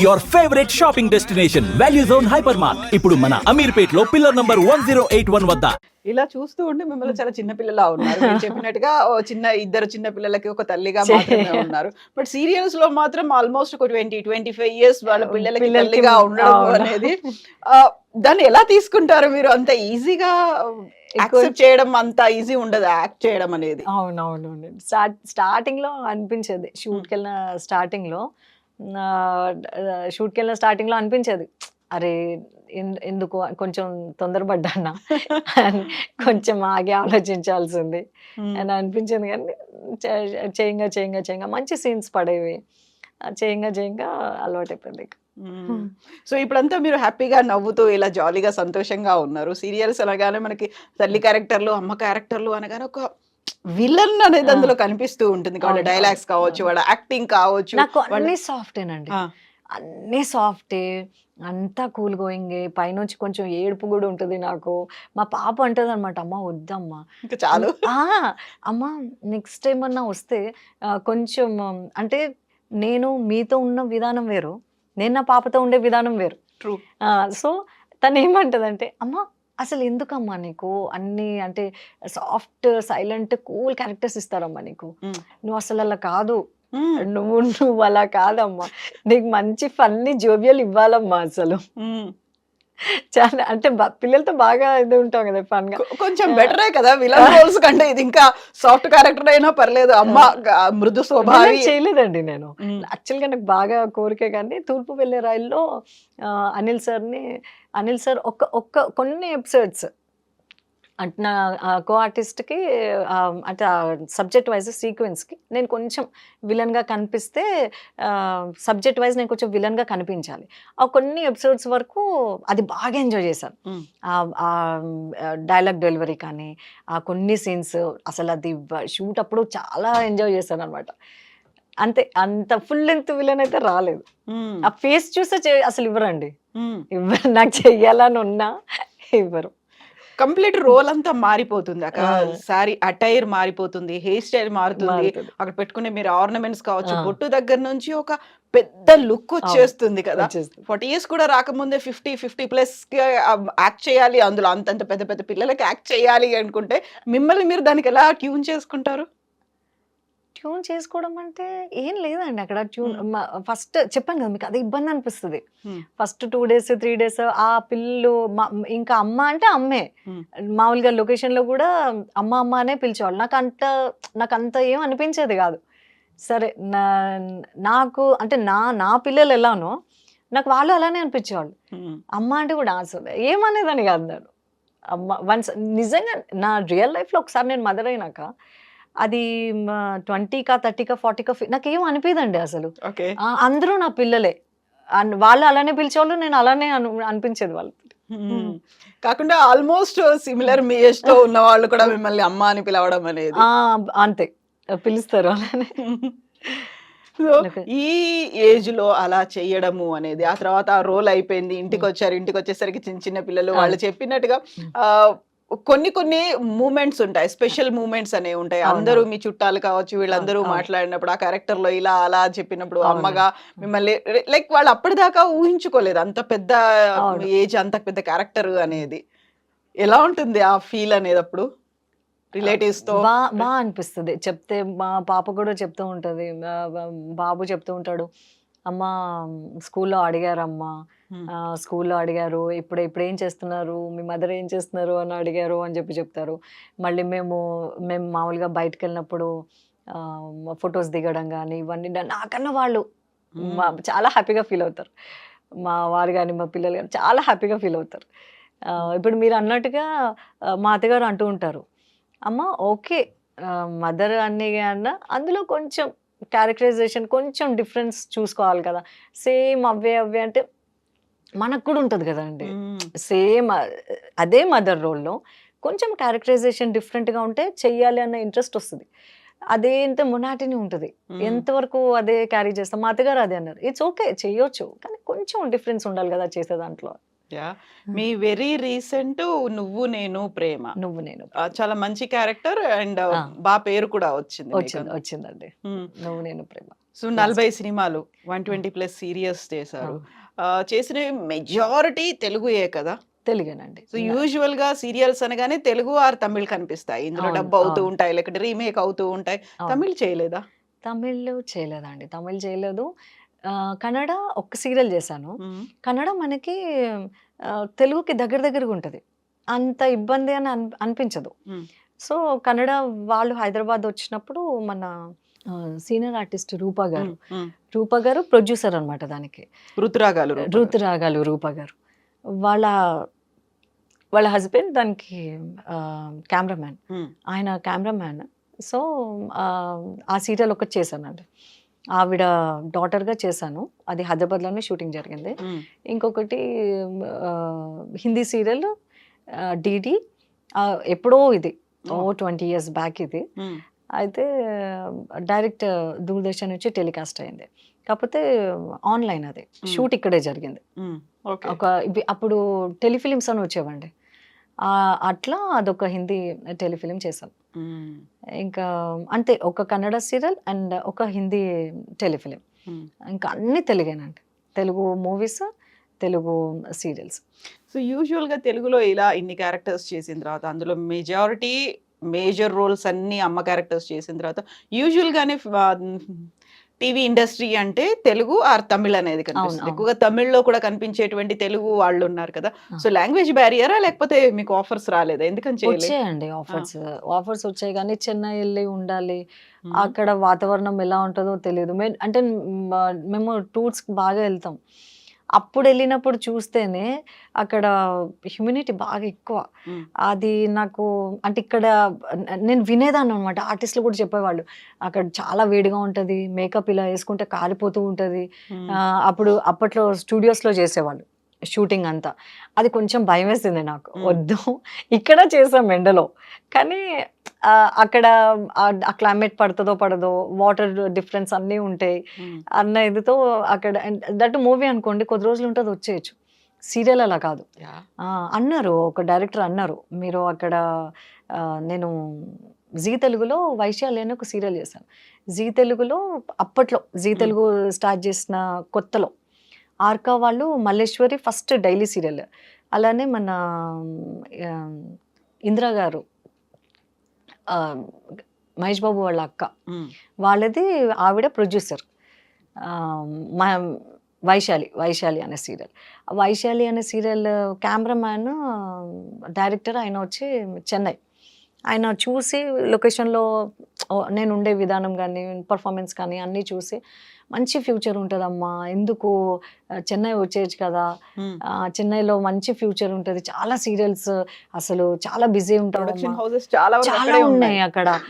Your favourite shopping destination value zone hyper mart ఇప్పుడు మన అమీర్పేట్లో pillar number one zero eight one వద్ద. ఇలా చూస్తూ ఉంటే మిమ్మల్ని చాలా చిన్న పిల్లలా ఉన్నారు. మీరు చెప్పినట్టుగా చిన్న ఇద్దరు చిన్న పిల్లలకి ఒక తల్లిగా మాత్రమే ఉన్నారు. బట్ సీరియల్స్లో మాత్రం ఆల్మోస్ట్ ఒక ట్వంటీ ట్వంటీ ఫైవ్ ఇయర్స్ వాళ్ళ పిల్లలకి తల్లిగా ఉండడం. అనేది ఆ, దాన్ని ఎలా తీసుకుంటారు మీరు? అంత ఈజీగా యాక్సెప్ట్ చేయడం అంత ఈజీ ఉండదు యాక్ట్ చేయడం అనేది. అవునవును. స్టార్ట్ స్టార్టింగ్లో అనిపించేది. షూట్కి వెళ్ళిన స్టార్టింగ్లో షూట్కి వెళ్ళిన స్టార్టింగ్లో అనిపించేది. అరే ఎందుకు కొంచెం తొందరపడ్డానా? అని కొంచెం ఆగి ఆలోచించాల్సింది. అని అనిపించింది కానీ చేయంగా చేయంగా చేయంగా మంచి సీన్స్ పడేవి. చేయంగా చేయంగా అలవాటు అయిపోయింది ఇక. సో ఇప్పుడంతా మీరు హ్యాపీగా నవ్వుతూ ఇలా జాలీగా సంతోషంగా ఉన్నారు. సీరియల్స్ అనగానే మనకి తల్లి క్యారెక్టర్లు అమ్మ క్యారెక్టర్లు అనగానే ఒక విలన్ అనేది. అందులో కనిపిస్తూ ఉంటుంది వాళ్ళ డైలాగ్స్ కావచ్చు. వాళ్ళ యాక్టింగ్ కావచ్చు నాకు అన్ని సాఫ్టేనండి అన్నీ సాఫ్టే అంతా కూల్ గోయింగ్ పైనుంచి కొంచెం ఏడుపు కూడా ఉంటుంది నాకు. మా పాప అంటది అనమాట అమ్మ వద్దమ్మా. చాలు. అమ్మ నెక్స్ట్ టైం అన్నా వస్తే కొంచెం అంటే నేను మీతో ఉన్న విధానం వేరు. నేను నా పాపతో ఉండే విధానం వేరు. ట్రూ సో తను ఏమంటదంటే అమ్మ అసలు ఎందుకమ్మా నీకు? అన్ని అంటే సాఫ్ట్ సైలెంట్ కూల్ క్యారెక్టర్స్ ఇస్తారమ్మా నీకు. నువ్వు అసలు అలా కాదు. నువ్వు నువ్వు అలా కాదమ్మా. నీకు మంచి ఫన్నీ జోవియల్ ఇవ్వాలమ్మా అసలు. చాలా అంటే పిల్లలతో బాగా ఇది ఉంటాం కదా ఫన్గా కొంచెం బెటరే కదా విలన్ రోల్స్ కంటే ఇది ఇంకా సాఫ్ట్ క్యారెక్టర్ అయినా పర్లేదు. అమ్మ గ- మృదు స్వభావి. చేయలేదండి నేను. ఉమ్, యాక్చువల్గా నాకు బాగా కోరిక కానీ తూర్పు వెళ్ళే రైల్లో అనిల్ సార్ని అనిల్ సార్ ఒక్క ఒక్క కొన్ని ఎపిసోడ్స్ అంటే నా కో ఆర్టిస్ట్కి అంటే సబ్జెక్ట్ వైజ్ సీక్వెన్స్కి నేను కొంచెం విలన్గా కనిపిస్తే సబ్జెక్ట్ వైజ్ నేను కొంచెం విలన్గా కనిపించాలి. ఆ కొన్ని ఎపిసోడ్స్ వరకు అది బాగా ఎంజాయ్ చేశాను. డైలాగ్ డెలివరీ కానీ ఆ కొన్ని సీన్స్ అసలు అది షూట్ అప్పుడు చాలా ఎంజాయ్ చేశాను అనమాట అంతే అంత ఫుల్ లెంత్ విలన్ అయితే రాలేదు. ఆ ఫేస్ చూస్తే అసలు ఇవ్వరండి. ఇవ్వరు నాకు చెయ్యాలని ఉన్నా ఇవ్వరు. కంప్లీట్ రోల్ అంతా మారిపోతుంది అక్కడ. సారీ అటైర్ మారిపోతుంది హెయిర్ స్టైల్ మారుతుంది. అక్కడ పెట్టుకునే మీరు ఆర్నమెంట్స్ కావచ్చు. బొట్టు దగ్గర నుంచి ఒక పెద్ద లుక్ వచ్చేస్తుంది కదా. ఫార్టీ ఇయర్స్ కూడా రాకముందే ఫిఫ్టీ ఫిఫ్టీ ప్లస్ యాక్ట్ చేయాలి అందులో అంతంత పెద్ద పెద్ద పిల్లలకి యాక్ట్ చేయాలి అనుకుంటే మిమ్మల్ని మీరు దానికి ఎలా ట్యూన్ చేసుకుంటారు ట్యూన్ చేసుకోవడం అంటే ఏం లేదండి అక్కడ ట్యూన్ ఫస్ట్ చెప్పాను కదా మీకు అది ఇబ్బంది అనిపిస్తుంది. First two days three days ఆ పిల్లలు ఇంకా అమ్మ అంటే అమ్మే. మామూలుగా లొకేషన్లో కూడా అమ్మ అమ్మ అనే పిలిచేవాళ్ళు. నాకు అంత నాకు అంత ఏం అనిపించేది కాదు. సరే నా నాకు అంటే నా నా పిల్లలు ఎలానో నాకు వాళ్ళు అలానే అనిపించేవాళ్ళు. అమ్మ అంటే కూడా అసలు ఏమనేదని కాదు నేను. అమ్మ వన్స్ నిజంగా నా రియల్ లైఫ్లో ఒకసారి నేను మదర్ అయినాక అది ట్వంటీకా థర్టీకా ఫార్టీకా నాకు ఏం అనిపించదండి అసలు అందరూ నా పిల్లలే. వాళ్ళు అలానే పిలిచేవాళ్ళు నేను అలానే అను అనిపించేది వాళ్ళు కాకుండా ఆల్మోస్ట్ సిమిలర్ మీ ఏజ్తో ఉన్న వాళ్ళు కూడా మిమ్మల్ని అమ్మ అని పిలవడం అనేది. అంతే. పిలుస్తారు అలానే. ఈ ఏజ్లో అలా చెయ్యడము అనేది ఆ తర్వాత ఆ రోల్ అయిపోయింది ఇంటికి వచ్చారు ఇంటికి వచ్చేసరికి చిన్న చిన్న పిల్లలు వాళ్ళు చెప్పినట్టుగా. ఆ కొన్ని కొన్ని మూమెంట్స్ ఉంటాయి స్పెషల్ మూమెంట్స్ అనేవి ఉంటాయి. అందరూ మీ చుట్టాలు కావచ్చు వీళ్ళందరూ. మాట్లాడినప్పుడు ఆ క్యారెక్టర్లో ఇలా అలా చెప్పినప్పుడు. అమ్మగా మిమ్మల్ని లైక్ వాళ్ళు అప్పటిదాకా ఊహించుకోలేదు అంత పెద్ద. ఏజ్ అంత పెద్ద క్యారెక్టర్ అనేది ఎలా ఉంటుంది ఆ ఫీల్ అనేది అప్పుడు రిలేటివ్స్తో బా అనిపిస్తుంది చెప్తే మా పాప కూడా చెప్తూ ఉంటుంది బాబు చెప్తూ ఉంటాడు అమ్మ స్కూల్లో అడిగారమ్మా. స్కూల్లో అడిగారు. ఇప్పుడు ఇప్పుడు ఏం చేస్తున్నారు? మీ మదర్ ఏం చేస్తున్నారు అని అడిగారు అని చెప్పి చెప్తారు. మళ్ళీ మేము మేము మామూలుగా బయటకు వెళ్ళినప్పుడు ఫొటోస్ దిగడం కానీ ఇవన్నీ నాకన్నా వాళ్ళు చాలా హ్యాపీగా ఫీల్ అవుతారు. మా వారు కానీ మా పిల్లలు కానీ చాలా హ్యాపీగా ఫీల్ అవుతారు. ఇప్పుడు మీరు అన్నట్టుగా మా అత్తగారు అంటూ ఉంటారు. అమ్మ ఓకే. మదర్ అన్ని అన్న అందులో కొంచెం క్యారెక్టరైజేషన్ కొంచెం డిఫరెన్స్ చూసుకోవాలి కదా. సేమ్ అవే అవే అంటే మనకు కూడా ఉంటుంది కదండి. సేమ్ అదే మదర్ రోల్లో కొంచెం క్యారెక్టరైజేషన్ డిఫరెంట్గా ఉంటే చెయ్యాలి అన్న ఇంట్రెస్ట్ వస్తుంది. అదే ఇంత మొనాటిని ఉంటుంది. ఎంతవరకు అదే క్యారీ చేస్తాం? మా అత్తగారు అదే అన్నారు. ఇట్స్ ఓకే చెయ్యొచ్చు. కానీ కొంచెం డిఫరెన్స్ ఉండాలి కదా చేసే దాంట్లో. యా? మీ వెరీ రీసెంట్ నువ్వు నేను ప్రేమ. నువ్వు నేను చాలా మంచి క్యారెక్టర్ అండ్. బాగా పేరు కూడా వచ్చింది వచ్చింది వచ్చిందండి. నువ్వు నేను ప్రేమ. సో నలభై సినిమాలు వన్ ట్వంటీ ప్లస్ సీరియస్ చేశారు. చేసిన మెజారిటీ తెలుగుయే కదా? తెలుగేనండి. సో యూజువల్గా సీరియల్స్ అనగానే తెలుగు ఆర్ తమిళ్ కనిపిస్తాయి. ఇందులో డబ్బు అవుతూ. ఉంటాయి లేకపోతే రీమేక్ అవుతూ ఉంటాయి. తమిళ్ చేయలేదా? తమిళ్ చేయలేదండి. తమిళ్ చేయలేదు. కన్నడ ఒక్క సీరియల్ చేశాను. కన్నడ మనకి తెలుగుకి దగ్గర దగ్గరగా ఉంటుంది. అంత ఇబ్బంది అని అన్- అనిపించదు. సో కన్నడ వాళ్ళు హైదరాబాద్ వచ్చినప్పుడు మన సీనియర్ ఆర్టిస్ట్ రూపా గారు. రూపా గారు ప్రొడ్యూసర్ అనమాట దానికి. ఋతురాగాలు రుతు రాగాలు రూపా గారు. వాళ్ళ వాళ్ళ హస్బెండ్ దానికి కెమెరామ్యాన్. ఆయన కెమెరామ్యాన్. సో ఆ సీరియల్ ఒకటి చేశానండి. ఆవిడ డాటర్గా చేశాను. అది హైదరాబాద్లోనే షూటింగ్ జరిగింది. ఇంకొకటి హిందీ సీరియల్ డిడి ఎప్పుడో ఇది. ఓ ట్వంటీ ఇయర్స్ బ్యాక్ ఇది. అయితే డైరెక్ట్ దూరదర్శన్ నుంచి టెలికాస్ట్ అయింది. కాకపోతే ఆన్లైన్ అది. షూట్ ఇక్కడే జరిగింది. ఒక అప్పుడు టెలిఫిలిమ్స్ అని వచ్చేవండి. అట్లా అదొక హిందీ టెలిఫిలిం చేశాను. ఇంకా అంతే ఒక కన్నడ సీరియల్ అండ్ ఒక హిందీ టెలిఫిలిం. ఇంకా అన్ని తెలుగేనండి. Telugu movies Telugu serials. So యూజువల్గా తెలుగులో ఇలా ఇన్ని క్యారెక్టర్స్ చేసిన తర్వాత అందులో మెజారిటీ మేజర్ రోల్స్ అన్ని అమ్మ క్యారెక్టర్స్ చేసిన తర్వాత యూజువల్ గానే టీవీ ఇండస్ట్రీ అంటే తెలుగు ఆర్ తమిళ్ అనేది కనిపిస్తుంది. ఎక్కువగా తమిళ్ళో కూడా కనిపించేటువంటి తెలుగు వాళ్ళు ఉన్నారు కదా. సో లాంగ్వేజ్ బ్యారియరా లేకపోతే మీకు ఆఫర్స్ రాలేదా? ఎందుకని వచ్చాయండి ఆఫర్స్ ఆఫర్స్ వచ్చాయి కానీ చెన్నై వెళ్ళి ఉండాలి. అక్కడ వాతావరణం ఎలా ఉంటుందో తెలియదు. అంటే మేము టూర్స్ బాగా వెళ్తాం. అప్పుడు వెళ్ళినప్పుడు చూస్తేనే అక్కడ హ్యూమినిటీ బాగా ఎక్కువ. అది నాకు అంటే ఇక్కడ నేను వినేదాన్ని అనమాట ఆర్టిస్టులు కూడా చెప్పేవాళ్ళు అక్కడ చాలా వేడిగా ఉంటుంది మేకప్ ఇలా వేసుకుంటే కాలిపోతూ ఉంటుంది. అప్పుడు అప్పట్లో స్టూడియోస్లో చేసేవాళ్ళు షూటింగ్ అంతా. అది కొంచెం భయం వేసింది నాకు. వద్దు ఇక్కడ చేసాం ఎండలో. కానీ అక్కడ ఆ- క్లైమేట్ పడుతుందో పడదో వాటర్ డిఫరెన్స్ అన్నీ ఉంటాయి. మ్మ్. అన్న ఇదితో అక్కడ దట్ మూవీ అనుకోండి కొద్ది రోజులు ఉంటుంది వచ్చేయచ్చు. సీరియల్ అలా కాదు. అన్నారు ఒక డైరెక్టర్ అన్నారు మీరు అక్కడ నేను జీ తెలుగులో వైశాలి అని ఒక సీరియల్ చేశాను. జీ తెలుగులో అప్పట్లో జీ Hmm. తెలుగు స్టార్ట్ చేసిన కొత్తలో ఆర్కా వాళ్ళు మల్లేశ్వరి ఫస్ట్ డైలీ సీరియల్ అలానే మన ఇందిరా గారు మహేష్ బాబు వాళ్ళ అక్క. వాళ్ళది ఆవిడ ప్రొడ్యూసర్. మా వైశాలి వైశాలి అనే సీరియల్. వైశాలి అనే సీరియల్ కెమెరామ్యాన్ డైరెక్టర్ ఆయన వచ్చి చెన్నై. ఆయన చూసి లొకేషన్లో నేను ఉండే విధానం కానీ పర్ఫార్మెన్స్ కానీ అన్నీ చూసి మంచి ఫ్యూచర్ ఉంటుందమ్మా. ఎందుకు? చెన్నై వచ్చేయచ్చు కదా. చెన్నైలో మంచి ఫ్యూచర్ ఉంటుంది. చాలా సీరియల్స్ అసలు చాలా బిజీ హౌసెస్ చాలా చాలా ఉన్నాయి అక్కడ.